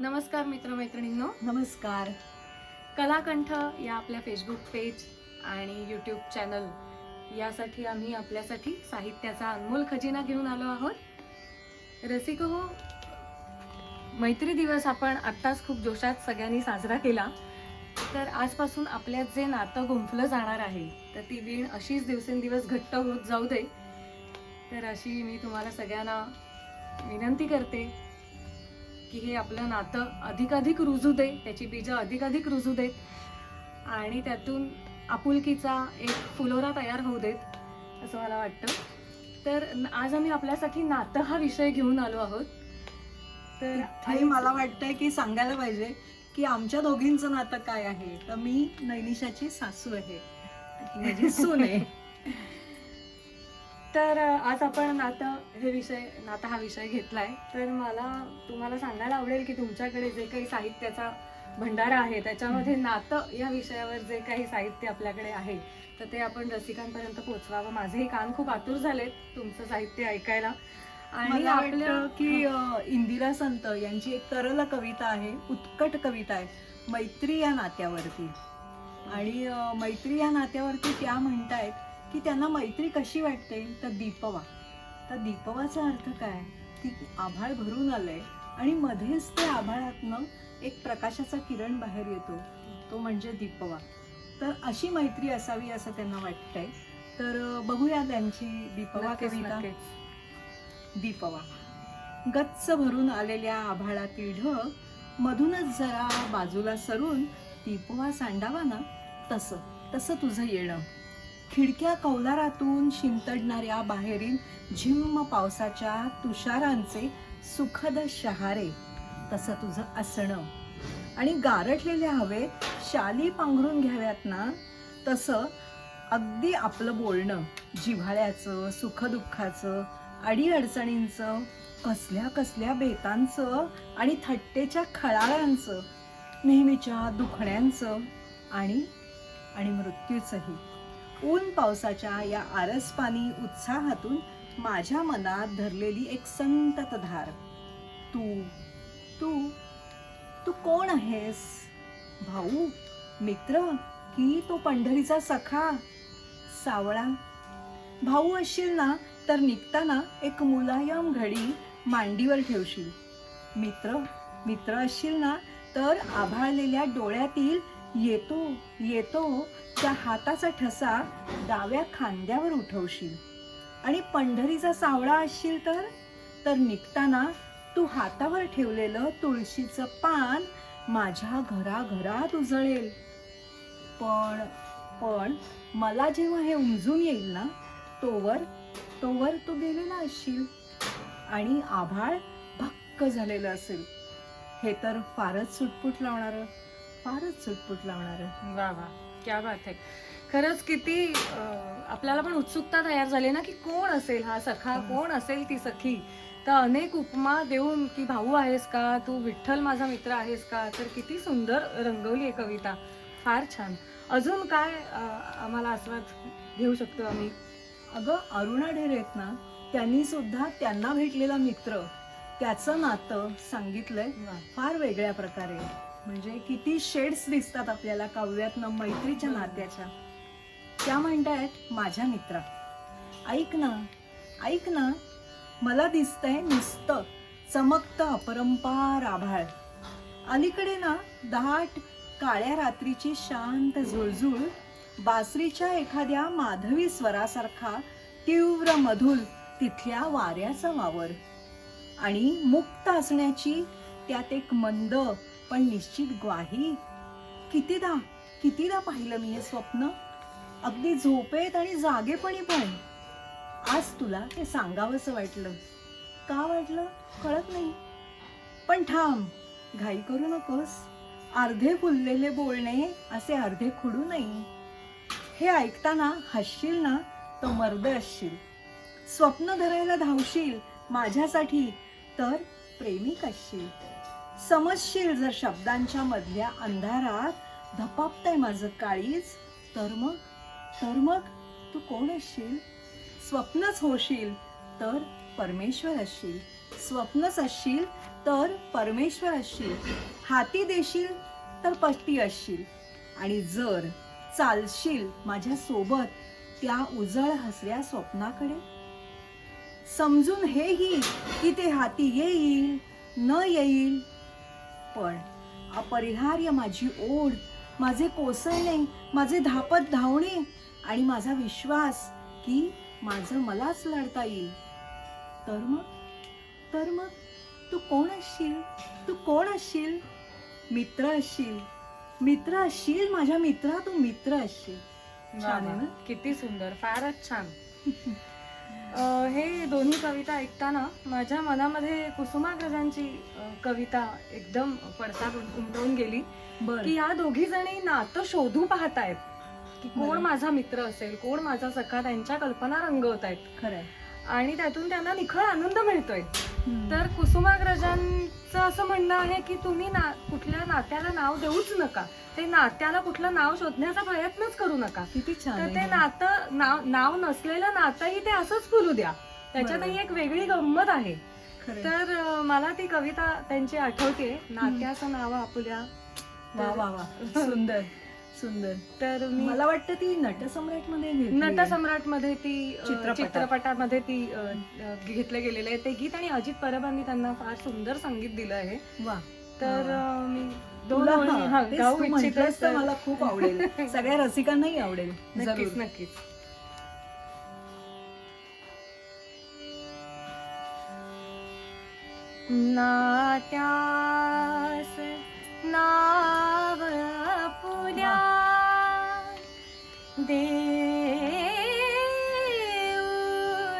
नमस्कार मित्रमैत्रिणींनो. नमस्कार. कलाकंठ या आपल्या फेसबुक पेज आणि यूट्यूब चॅनल यासाठी आम्ही आपल्यासाठी साहित्याचा अनमोल खजिना घेऊन आलो आहोत. रसिक हो मैत्री दिवस आपण आत्ताच खूप जोशात सगळ्यांनी साजरा केला. तर आजपासून आपल्यात जे नातं गुंफलं जाणार आहे तर ती वीण अशीच दिवसेंदिवस घट्ट होत जाऊ दे. तर अशी मी तुम्हाला सगळ्यांना विनंती करते. की हे आपलं नातं अधिकाधिक रुजू दे त्याची बीजं अधिकाधिक रुजू देत आणि त्यातून आपुलकीचा एक फुलोरा तयार होऊ देत असं मला वाटतं. तर आज आम्ही आपल्यासाठी नातं हा विषय घेऊन आलो आहोत. तर इथे मला वाटतंय की सांगायला पाहिजे की आमच्या दोघींचं नातं काय आहे? तर मी नैनिशाची सासू आहे. माझी सून आहे. तर आज आपण नातं हे विषय नातं हा विषय घेतलाय. तर मला तुम्हाला सांगायला आवडेल की तुमच्याकडे जे काही साहित्याचा भंडारा आहे त्याच्यामध्ये नातं या विषयावर जे काही साहित्य आपल्याकडे आहे तर ते आपण रसिकांपर्यंत पोहोचवावं. माझेही कान खूप आतुर झालेत तुमचं साहित्य ऐकायला. आणि वाटतं की इंदिरा संत यांची एक तरल कविता आहे उत्कट कविता आहे मैत्री या नात्यावरती. आणि मैत्री या नात्यावरती त्या म्हणतायत की त्यांना मैत्री कशी वाटते? तर दीपवा. तर दीपवाचा अर्थ काय? की आभाळ भरून आलंय आणि मध्येच ते आभाळातनं एक प्रकाशाचा किरण बाहेर येतो. तो म्हणजे दीपवा. तर अशी मैत्री असावी असं त्यांना वाटतंय. तर बघूया त्यांची दीपवा कविता. दीपवा. गच्च भरून आलेल्या आभाळातील ढग मधूनच जरा बाजूला सरून दीपवा सांडावा ना? तसं तसं तुझं येणं. खिडक्या कौलारातून शिंतडणाऱ्या बाहेरील झिम्म पावसाच्या तुषारांचे सुखद शहारे. तसं तुझं असणं. आणि गारठलेल्या हवेत शाली पांघरून घ्याव्यात ना? तसं अगदी आपलं बोलणं. जिव्हाळ्याचं सुखदुःखाचं अडीअडचणींचं कसल्या कसल्या बेतांचं आणि थट्टेच्या खळाळ्यांचं नेहमीच्या दुखण्यांचं आणि आणि मृत्यूचंही. ऊन पावसाच्या या आरसपानी उत्साहातून माझ्या मनात धरलेली एक संततधार तू तू तू कोण आहेस? भाऊ मित्र की तो पंढरीचा सखा? सावळा. भाऊ असशील ना तर निघताना एक मुलायम घडी मांडीवर ठेवशील. मित्र मित्र असशील ना तर आभाळलेल्या डोळ्यातील येतो येतो त्या हाताचा ठसा डाव्या खांद्यावर उठवशील. आणि पंढरीचा सावळा असशील तर? तर निघताना तू हातावर ठेवलेलं तुळशीचं पान माझ्या घराघरात उजळेल. पण पण मला जेव्हा हे उमजून येईल ना तोवर तोवर तू गेलेला असशील. आणि आभाळ भक्क झालेलं असेल. हे तर फारच सुटपुट लावणार फारच सुटपुट लावणार. वा वा. क्या बात आहे खरंच किती आपल्याला पण उत्सुकता तयार झाली ना की कोण असेल हा सखा. कोण असेल ती सखी? तर अनेक उपमा देऊन की भाऊ आहेस का? तू विठ्ठल माझा मित्र आहेस का? तर किती सुंदर रंगवली आहे कविता. फार छान. अजून काय आम्हाला आस्वाद घेऊ शकतो आम्ही? अगं अरुणा ढेरे आहेत ना त्यांनी सुद्धा त्यांना भेटलेला मित्र. त्याचं नातं सांगितलंय. फार वेगळ्या प्रकारे. म्हणजे किती शेड्स दिसतात आपल्याला काव्यातनं मैत्रीच्या नात्याच्या. त्या म्हणतायत माझ्या मित्रा ऐक ना ऐक ना मला दिसतंय नुसतं चमकतं अपरंपार आभाळ. अलीकडे ना दाट काळ्या रात्रीची शांत झुळझुळ बासरीच्या एखाद्या माधवी स्वरासारखा तीव्र मधुर तिथल्या वाऱ्याचा वावर. आणि मुक्त असण्याची त्यात एक मंद पण निश्चित ग्वाही. कितीदा कितीदा पाहिलं मी हे स्वप्न? अगदी झोपेत आणि जागेपणी पण. आज तुला ते सांगावंसं वाटलं. का वाटलं? कळत नाही. पण थांब घाई करू नकोस. अर्धे फुललेले बोलणे असे अर्धे खुडू नये हे ऐकताना हसशील ना तो मर्द असशील. स्वप्न धरायला धावशील माझ्यासाठी तर प्रेमिक असशील. समजशील जर शब्दांच्या मधल्या अंधारात धपापतंय माझं काळीज तर मग? तर मग? तू कोण असशील? स्वप्नच होशील तर परमेश्वर असशील. स्वप्नच असशील तर परमेश्वर असशील. हाती देशील तर पट्टी असशील. आणि जर चालशील माझ्या सोबत त्या उजळ हसऱ्या स्वप्नाकडे? समजून हेही की ते हाती येईल न येईल. पण अपरिहार्य माझी ओढ माझे कोसळणे माझे धापत धावणे आणि माझा विश्वास की माझं मलाच लढता येईल. तर मग? तर मग? तू कोण असशील? तू कोण असशील? मित्र असशील. मित्र असशील माझ्या मित्रा तू मित्र असशील. छान आहे ना? किती सुंदर. फारच छान. हे दोन्ही कविता ऐकताना माझ्या मनामध्ये कुसुमाग्रजांची कविता एकदम पडसाद उमटवून गेली की या दोघी जणी नातं शोधू पाहतायत की कोण. माझा मित्र असेल कोण माझा सखा त्यांच्या कल्पना रंगवत आहेत खरंय आणि त्यातून त्यांना निखळ आनंद मिळतोय. तर कुसुमाग्रजांचं असं म्हणणं आहे की तुम्ही ना कुठल्या नात्याला नाव देऊच नका. ते नात्याला कुठलं नाव शोधण्याचा प्रयत्नच करू नका. किती छान तर ते. नातं नाव नाव नसलेलं नातंही ते असंच फुलू द्या. त्याच्यातही. एक वेगळी गंमत आहे. तर अं, मला ती कविता त्यांची आठवते. नात्याचं नाव आपुल्या वा वा वा. सुंदर. सुंदर. तर मी मला वाटतं ती नटसम्राटमध्ये नटसम्राटमध्ये ती. चित्रपटामध्ये ती घेतले गेलेले आहे. ते गीत आणि अजित परबांनी त्यांना फार सुंदर संगीत दिलं आहे. वा. तर मी दोन मला खूप आवडेल. सगळ्या रसिकांनाही आवडेल. नक्कीच नक्कीच. नात्यास नाव देऊ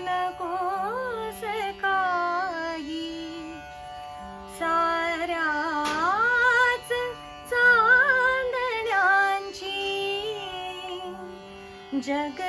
नकोस काही. साऱ्याच चांदण्यांची जग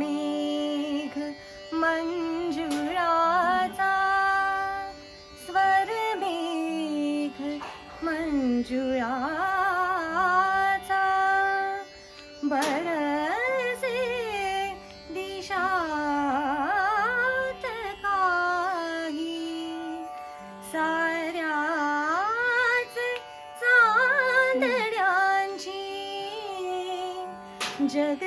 स्वरमेघ मंजुळाचा स्वरमेघ मंजुळाचा. बरसे दिशात काही साऱ्याच चांदण्यांची जग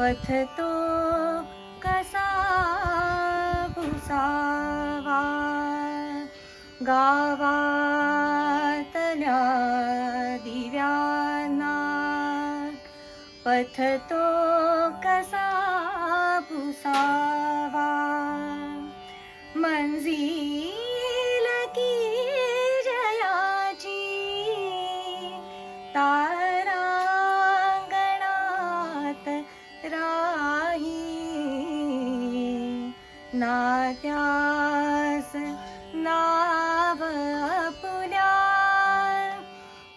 पथ तो कसा भुसावा गावातल्या दिव्यांना पथ तो कसा भुसावा नात्यास नाव पुल्या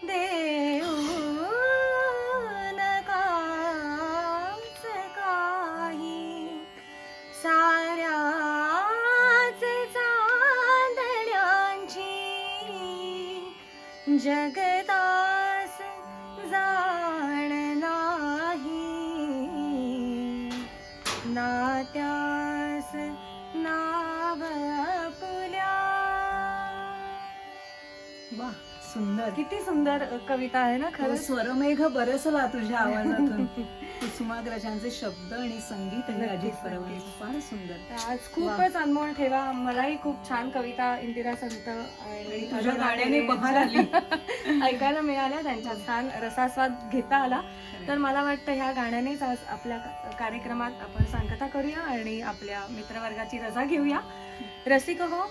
देऊ नकाच काही. साऱ्याच चांदण्यांची जगदास जाण नाही. नात्या सुंदर किती सुंदर कविता आहे ना तो खरंच. स्वरमेघ बरसला तुझ्या आवाजातून. कुसुमाग्रजांचे शब्द आणि संगीत आणि अजित परवांचं नक्कीच. फार सुंदर. आज खूपच अनमोल ठेवा. मलाही खूप छान कविता इंदिरा संत आणि तुझ्या गाण्याने बहार आली. ऐकायला मिळाल्या. त्यांच्या छान रसास्वाद घेता आला. तर मला वाटतं ह्या गाण्यानेच आज आपल्या कार्यक्रमात आपण सांगता करूया आणि आपल्या मित्रवर्गाची रजा घेऊया. रसिक हो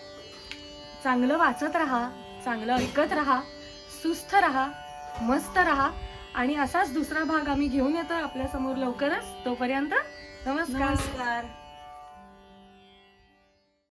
चांगलं वाचत राहा चांगलं ऐकत राहा. सुस्थ राहा मस्त राहा आणि असाच दुसरा भाग आम्ही घेऊन येतो आपल्यासमोर लवकरच. तोपर्यंत नमस्कार. नमस्कार.